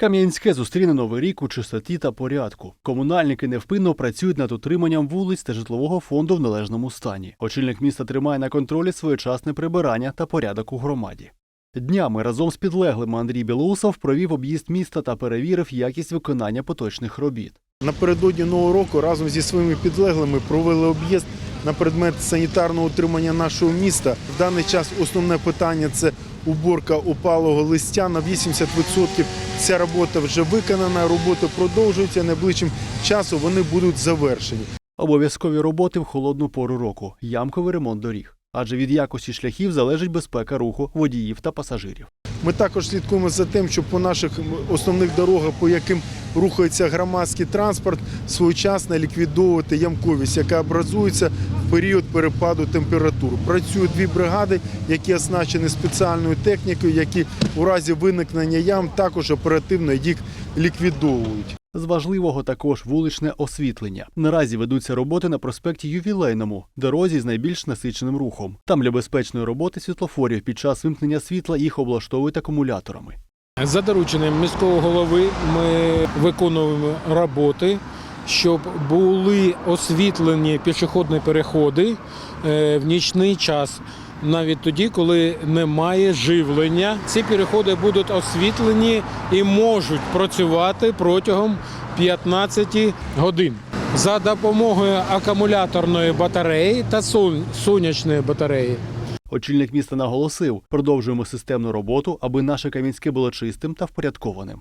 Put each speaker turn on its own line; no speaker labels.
Кам'янське зустріне новий рік у чистоті та порядку. Комунальники невпинно працюють над утриманням вулиць та житлового фонду в належному стані. Очільник міста тримає на контролі своєчасне прибирання та порядок у громаді. Днями разом з підлеглими Андрій Білоусов провів об'їзд міста та перевірив якість виконання поточних робіт.
Напередодні нового року разом зі своїми підлеглими провели об'їзд на предмет санітарного утримання нашого міста. В даний час основне питання це уборка опалого листя. На 80% ця робота вже виконана. Робота продовжується. Найближчим часом вони будуть завершені.
Обов'язкові роботи в холодну пору року, ямковий ремонт доріг. Адже від якості шляхів залежить безпека руху водіїв та пасажирів.
Ми також слідкуємо за тим, щоб по наших основних дорогах, по яким рухається громадський транспорт, своєчасно ліквідовувати ямковість, яка образується в період перепаду температур. Працюють дві бригади, які оснащені спеціальною технікою, які у разі виникнення ям також оперативно їх ліквідовують.
З важливого також вуличне освітлення. Наразі ведуться роботи на проспекті Ювілейному, дорозі з найбільш насиченим рухом. Там для безпечної роботи світлофорів під час вимкнення світла їх облаштовують акумуляторами.
За дорученням міського голови ми виконуємо роботи, щоб були освітлені пішохідні переходи е, в нічний час. Навіть тоді, коли немає живлення, ці переходи будуть освітлені і можуть працювати протягом 15 годин. За допомогою акумуляторної батареї та сонячної батареї.
Очільник міста наголосив, продовжуємо системну роботу, аби наше Кам'янське було чистим та впорядкованим.